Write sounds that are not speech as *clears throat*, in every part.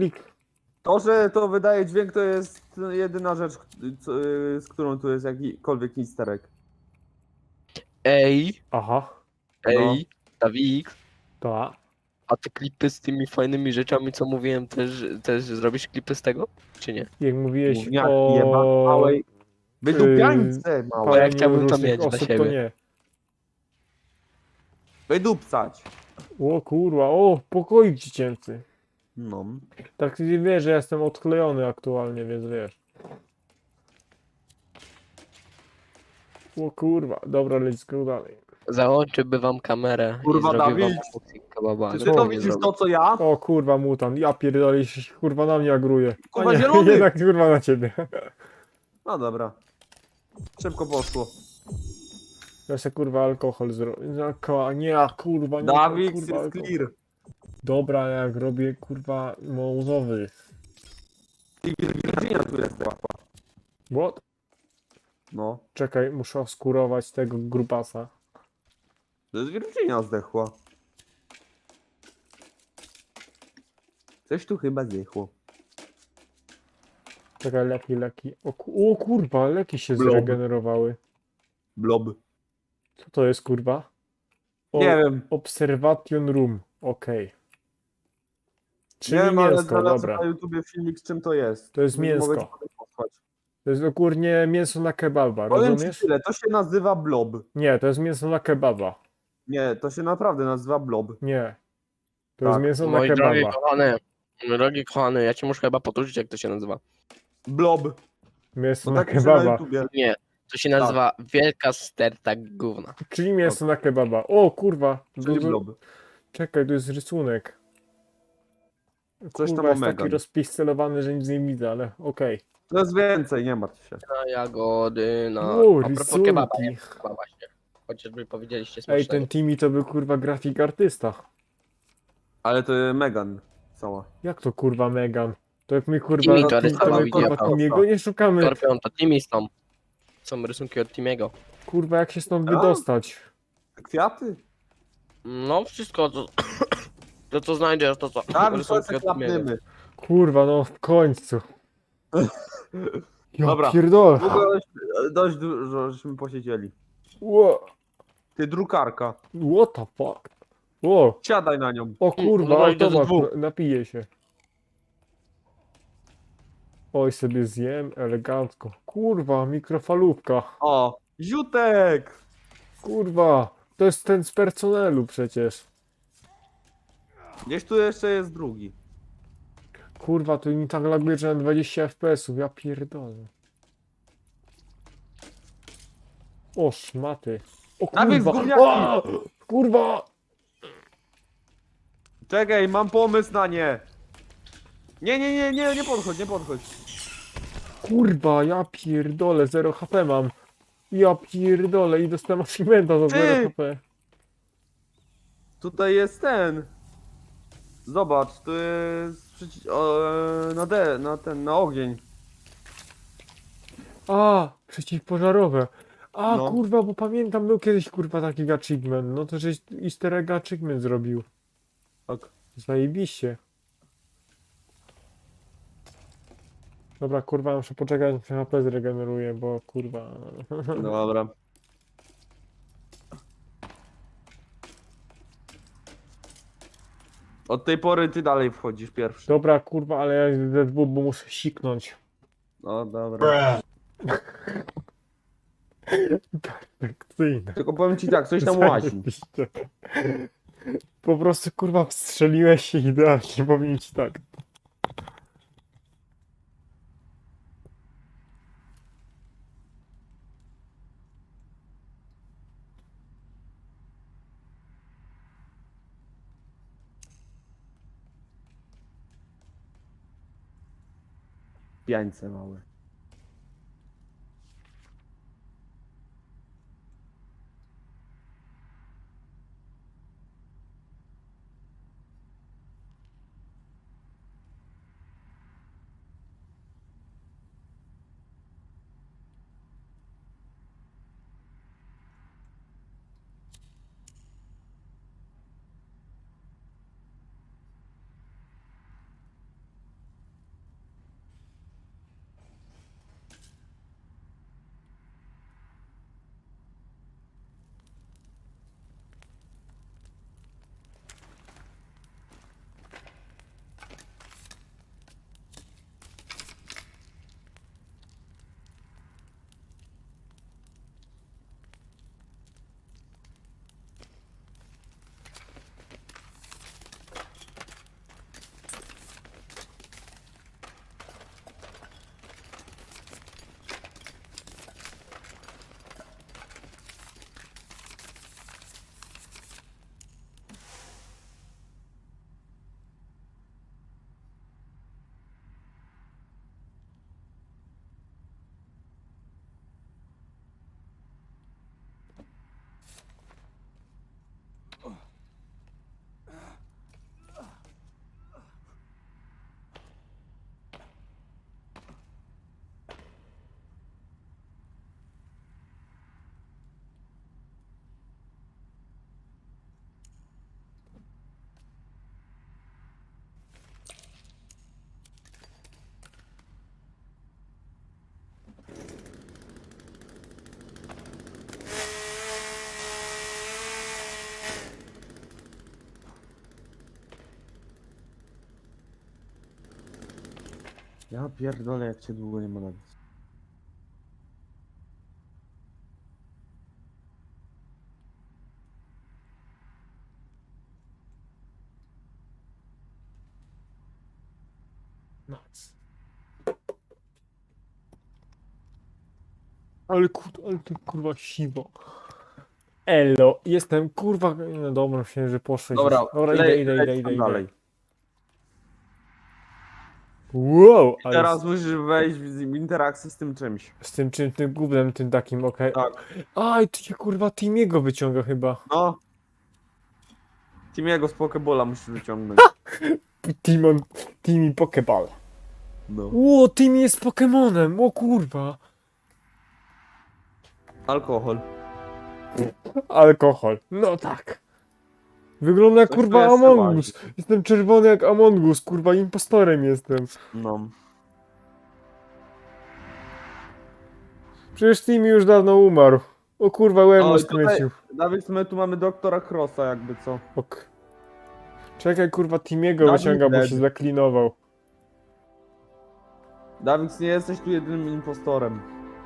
klik. To, że to wydaje dźwięk, to jest jedyna rzecz, co, z którą tu jest jakikolwiek easter egg. Ej, Aha, ej, Dawid, to. a te klipy z tymi fajnymi rzeczami, co mówiłem, też, też zrobisz klipy z tego? Czy nie? Jak mówiłeś Gówniaki o... jeba, małej... Wydupiańce małe. ja chciałbym to różnych mieć dla osób, to siebie. nie. Wydupcać. O kurwa, o, pokoik dziecięcy. No. Tak wiesz, że jestem odklejony aktualnie, więc wiesz. O kurwa, dobra, let's go dalej. Załączyłby wam kamerę Kurwa, i zrobił wam Dawid. unboxing kebaba. Czy No ty to widzisz to, co ja? O kurwa, mutant, ja pierdolę, się, kurwa na mnie agruje. A Kurwa, nie, *laughs* zielony! jednak kurwa na ciebie. No dobra. Szybko poszło. Ja se kurwa alkohol zrobię. Zaka- Nie, a kurwa, nie. Dawid kurwa, jest alkohol. clear. Dobra, jak robię kurwa mązowy. I Virginia tu jest łapa. What? No. Czekaj, muszę oskurować tego grupasa. To jest Virginia zdechła. Coś tu chyba zdechło. Czekaj, leki, leki. O, ku- o kurwa, leki się Blob. zregenerowały. Blob. Co to jest kurwa? O, Nie wiem. Observation Room, okej. Czyli nie ale mięsko, znalazłem dobra. na YouTubie filmik z czym to jest. To jest Mogę mięsko. To jest ogólnie mięso na kebaba, Powiem ci rozumiesz? tyle, to się nazywa blob. Nie, to jest mięso na kebaba. Nie, to się naprawdę nazywa blob. Nie. To jest Tak. mięso na Moi drogi kebaba. kochany, drogi kochany, ja ci muszę chyba powtórzyć, jak to się nazywa. Blob. Mięso No na tak na kebaba. YouTubie. Nie, to się nazywa Wielka Sterta Gówna. Czyli mięso na kebaba. O kurwa. Czyli blob. Czekaj, tu jest rysunek. Coś tam Kurwa, o jest taki Megan. rozpixelowany, że nic nie widzę, ale okej. To jest więcej, nie martw się. Na jagody, na... O, A propos kebaba, nie? rysunki. Chyba właśnie. Chociażby powiedzieliście Ej, smacznego. ten Timmy to był kurwa grafik artysta. Ale to jest Megan cała. Jak to kurwa Megan? To jak my kurwa, Timmy to to, to rysował my kurwa widziałem. Timiego nie szukamy. Skorpion to Timmy są. Są rysunki od Timiego. Kurwa, jak się stąd A? wydostać? Kwiaty? No wszystko, to, *clears throat* to co znajdziesz, to co. Tam klapniemy. Kurwa, no w końcu. Ja Dobra. pierdolę. Długo, dość dużo żeśmy posiedzieli. Ło- Ty drukarka. What the fuck? O, Siadaj na nią. o kurwa, no, idę z automat, dwóch. napiję się. Oj, sobie zjem elegancko. Kurwa, mikrofalówka. O, Ziutek! Kurwa, to jest ten z personelu przecież. Gdzieś tu jeszcze jest drugi. Kurwa, tu mi tak laguje, że na 20 FPS-ów, ja pierdolę. O, szmaty. O Dawid, kurwa, gówniaki! o, kurwa! Czekaj, mam pomysł na nie. Nie, nie, nie, nie, nie podchodź, nie podchodź. Kurwa, ja pierdolę, 0 HP mam. Ja pierdolę i dostałem achievementa za Ty! 0 HP. Tutaj jest ten. Zobacz, tu jest przyci- o, e, na D, na ten, na ogień. A, przeciwpożarowe. A, No. kurwa, bo pamiętam, był kiedyś kurwa taki achievement. No to żeś easter egg achievement zrobił. Tak. Zajebiście. Dobra, kurwa, muszę poczekać, aż się HP zregeneruje, bo kurwa... Dobra. Od tej pory ty dalej wchodzisz pierwszy. Dobra, kurwa, ale ja idę ZW, bo muszę siknąć. No dobra. Perfekcyjne. Tylko powiem ci tak, coś tam łazi. Zajebiście. Po prostu, kurwa, wstrzeliłeś się idealnie, powiem ci tak. Piańce małe. Ja pierdolę, jak cię długo nie ma na nic. Nice. Ale kur... ale ty kurwa siwo. Elo, jestem kurwa... No dobra, myślałem, że poszedł. Dobra, dobra idę, idę, idę, idę, idę. dalej. Wow, I ale teraz musisz wejść w interakcję z tym czymś. z, tym czym, tym gównem, tym takim, okej. Tak. Aj, ty się kurwa Timiego wyciąga chyba. No. Timiego z Pokebola musisz wyciągnąć. Timon, Timi Pokeball. No. Ło, Timi jest Pokemonem, o kurwa. Alkohol. Alkohol, no tak. Wygląda jak Coś kurwa tu jest Among chyba. Us. Jestem czerwony jak Among Us, kurwa impostorem jestem. No. Przecież Timi już dawno umarł. O kurwa, łeb mu tutaj- skręcił. Dawid, my tu mamy doktora Crossa jakby co. Ok. Czekaj, kurwa, Timiego Dawid wyciąga, bo dead. się zaklinował. Dawid, nie jesteś tu jedynym impostorem.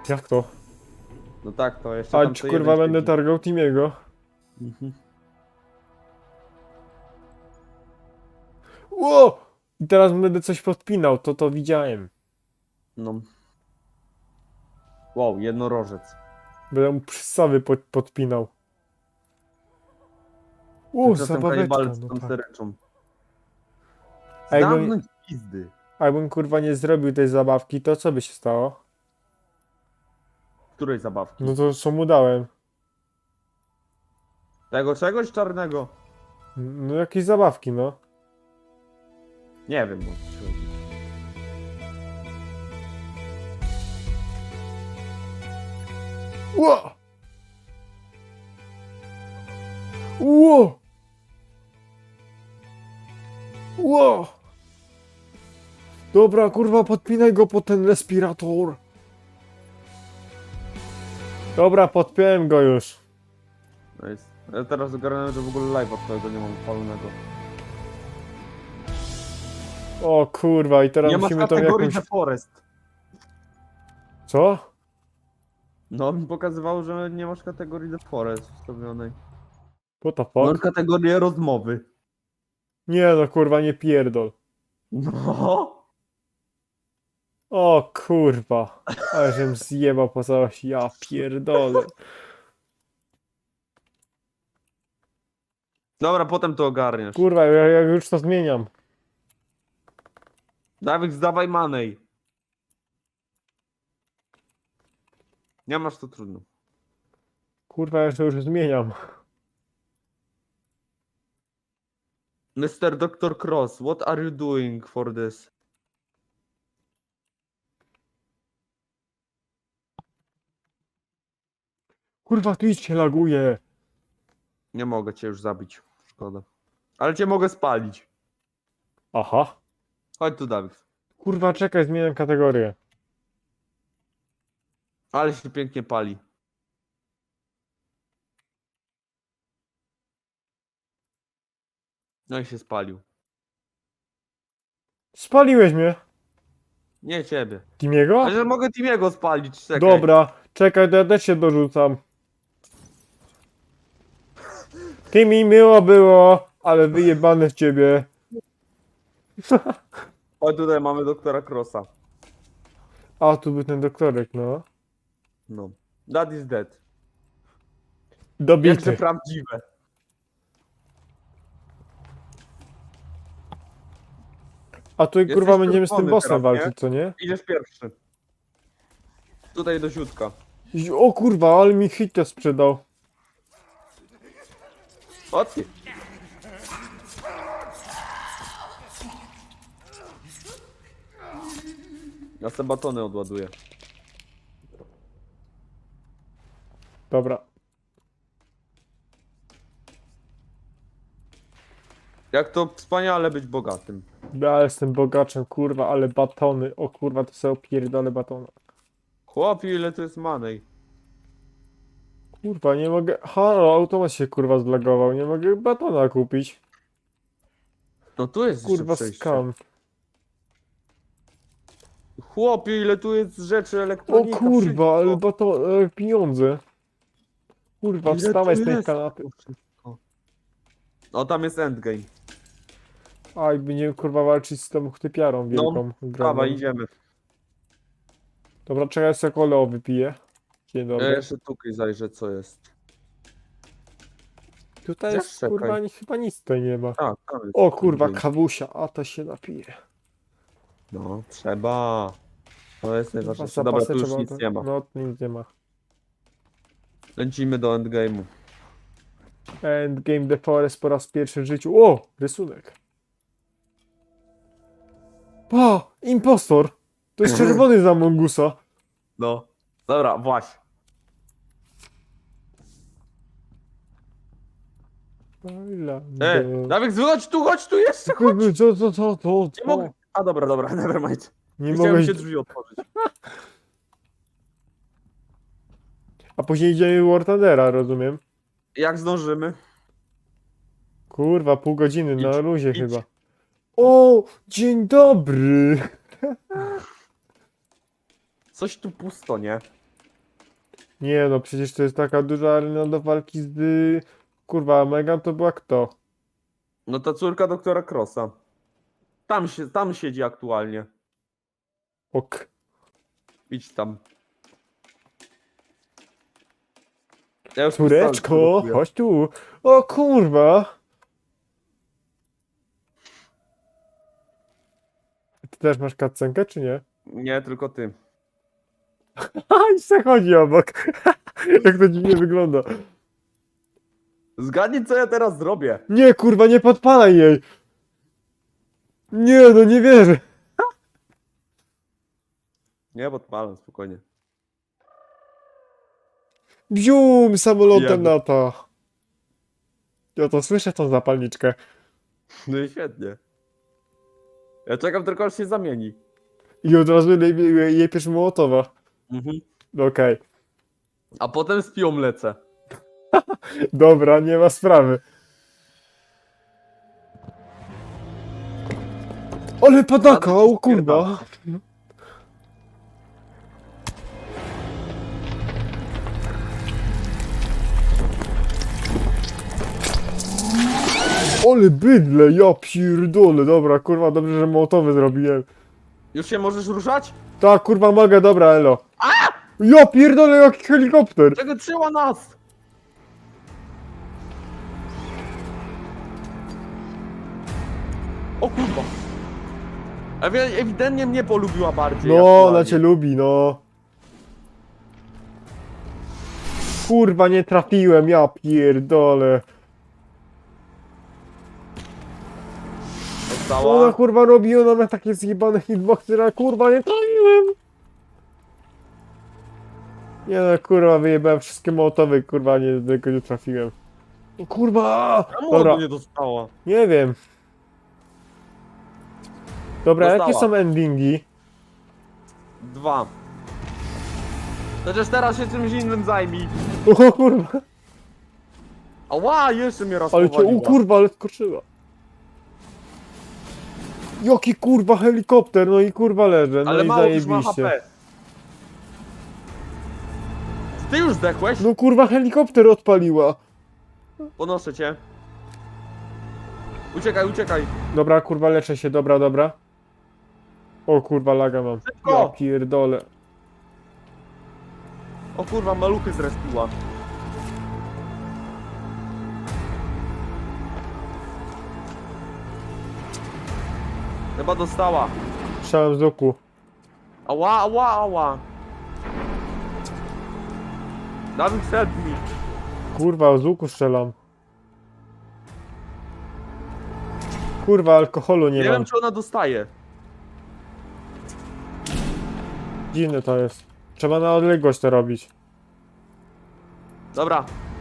Jak to? No tak, to jeszcze A tam czy co kurwa jeden będę siedzi. targał Timiego? Mhm. Ło! I teraz będę coś podpinał, to to widziałem. No. Wow, jednorożec. Będę mu przystawy pod, podpinał. U, Tymczasem zabaweczka, no tak. sereczą. A pizdy. A jakbym kurwa nie zrobił tej zabawki, to co by się stało? Której zabawki? No to co mu dałem? Tego czegoś czarnego? No jakieś zabawki, no. Nie wiem, o co ci chodzi. Ło! Ło! Ło! Dobra, kurwa, podpinaj go pod ten respirator. Dobra, podpiąłem go już. Nice. Ja teraz ogarnąłem, że w ogóle live'a twojego nie mam palnego. O kurwa, i teraz Nie masz musimy tą kategorii jakąś... The Forest. Co? No, mi pokazywało, że nie masz kategorii The Forest wstawionej. What the Mam fuck? kategorię rozmowy. Nie no, kurwa, nie pierdol. No. O kurwa, ale żem zjebał po całości, ja pierdolę. Dobra, potem to ogarniesz. Kurwa, ja, ja już to zmieniam. Dawid, zdawaj manej. Nie masz to trudno. Kurwa, ja to już zmieniam. Mr. Dr. Cross, what are you doing for this? Kurwa, Twitch się laguje. Nie mogę cię już zabić. Szkoda. Ale cię mogę spalić. Aha. Chodź tu, Dawid. Kurwa, czekaj, zmieniam kategorię. Ale się pięknie pali. No i się spalił. Spaliłeś mnie. Nie ciebie. Timiego? Ale mogę Timiego spalić, czekaj. Dobra, czekaj, to ja też się dorzucam. Timi, miło było, ale wyjebane w ciebie. Chodź tutaj mamy doktora Crossa. A, tu był ten doktorek, no. No. That is dead. Jakże Dobity. prawdziwe. A tu Jesteś kurwa będziemy z tym czerwony bossem teraz, nie? walczyć, co nie? Idziesz pierwszy. Tutaj do środka. O kurwa, ale mi hita sprzedał. O ty. Ja se batony odładuję. Dobra. Jak to wspaniale być bogatym. Ja jestem bogaczem, kurwa, ale batony. O kurwa, to sobie opierdolę batona. Chłopie, ile to jest manej. Kurwa, nie mogę... Halo, automat się kurwa zlagował, nie mogę batona kupić. No tu jest Kurwa, jeszcze przejście. skam. Chłopie, ile tu jest rzeczy O kurwa, ale bo to e, pieniądze. Kurwa, wstawaj z tej kanapy. O, tam jest endgame. Aj, będziemy kurwa walczyć z tą chtypiarą wielką. ogromną. Prawa, idziemy. Dobra, czekaj, ja sobie koleo wypiję. Dzień Ja dobry. jeszcze tutaj zajrzę, co jest. Tutaj jest kurwa ni- chyba nic tutaj nie ma. Tak, tam jest O kurwa, kawusia, a to się napije. No, trzeba. To jest najważniejsze. Dobra, tu już trzeba nic nie ma. No, nic nie ma. Lecimy do endgame'u. Endgame The Forest po raz pierwszy w życiu. O! Rysunek. Pa! Impostor! To jest *laughs* czerwony z Amongusa. No. Dobra, właśnie. E, Dawid, chodź tu, chodź tu jeszcze, chodź. Co, co, co, co, Nie mogę. A dobra, dobra, *laughs* nevermind. Nie Nie Chciałem mogę. się drzwi otworzyć. A później idziemy War Thundera, rozumiem. Jak zdążymy? Kurwa, pół godziny na Idź, luzie idź. chyba. O! Dzień dobry! *laughs* Coś tu pusto, nie? Nie no, przecież to jest taka duża arena do walki z... y, Kurwa, Megan to była kto? No ta córka doktora Crossa. Tam, się, tam siedzi aktualnie. Ok. Idź tam. Ja już Córeczko, chodź tu. O kurwa. Ty też masz kadcenkę, czy nie? Nie, tylko ty. *laughs* I se chodzi obok. *laughs* Jak to dziwnie wygląda. Zgadnij, co ja teraz zrobię. Nie, kurwa, nie podpalaj jej. Nie, no nie wierzę. Nie, podpalam, spokojnie. Bzium, samolotem Jadę. lata. Ja to słyszę, tą zapalniczkę. No i świetnie. Ja czekam tylko, aż się zamieni. I od razu jej, jej, jej pierwszy mołotowa. Mhm. Okej. A potem z pią lecę. *laughs* Dobra, nie ma sprawy. Ale padaka, Ale o kurwa. Ale bydle, ja pierdolę, dobra, kurwa, dobrze, że mołotowy zrobiłem. Już się możesz ruszać? Tak, kurwa, mogę, dobra, elo. Ja pierdolę, jaki helikopter. Czego trzyma nas? O kurwa. Ewi- Ewidentnie mnie polubiła bardziej. No, aktualnie. ona cię lubi, no. Kurwa, nie trafiłem, ja pierdolę. Ona Dostała. kurwa robi? Ona ma takie zjebane hitboxy, ale kurwa nie trafiłem. Nie no, kurwa, wyjebałem wszystkie mołotowy, kurwa, nie, tylko nie trafiłem. Kurwa! Czemu Dobra, ona nie dostała? nie wiem. Dobra, jakie Dostała. są endingi? Dwa. Chociaż teraz się czymś innym zajmij. O kurwa, Ała, jeszcze mnie raz ale cię, o powaliła. kurwa, ale skoczyła. Jaki kurwa helikopter, no i kurwa leżę, no Ale i mało już ma zajebiście. HP. Ty już zdechłeś? No kurwa helikopter odpaliła. Ponoszę cię. Uciekaj, uciekaj. Dobra, kurwa, leczę się, dobra, dobra. O kurwa, laga mam. Ja Szybko! pierdolę. O kurwa, maluchy zrespiła. Chyba dostała. Strzałem z łuku. Ała, ała, ała. Dawid, help me. Kurwa, z łuku strzelam. Kurwa, alkoholu nie, Nie, mam. wiem, czy ona dostaje. Dziwne to jest. Trzeba na odległość to robić. Dobra,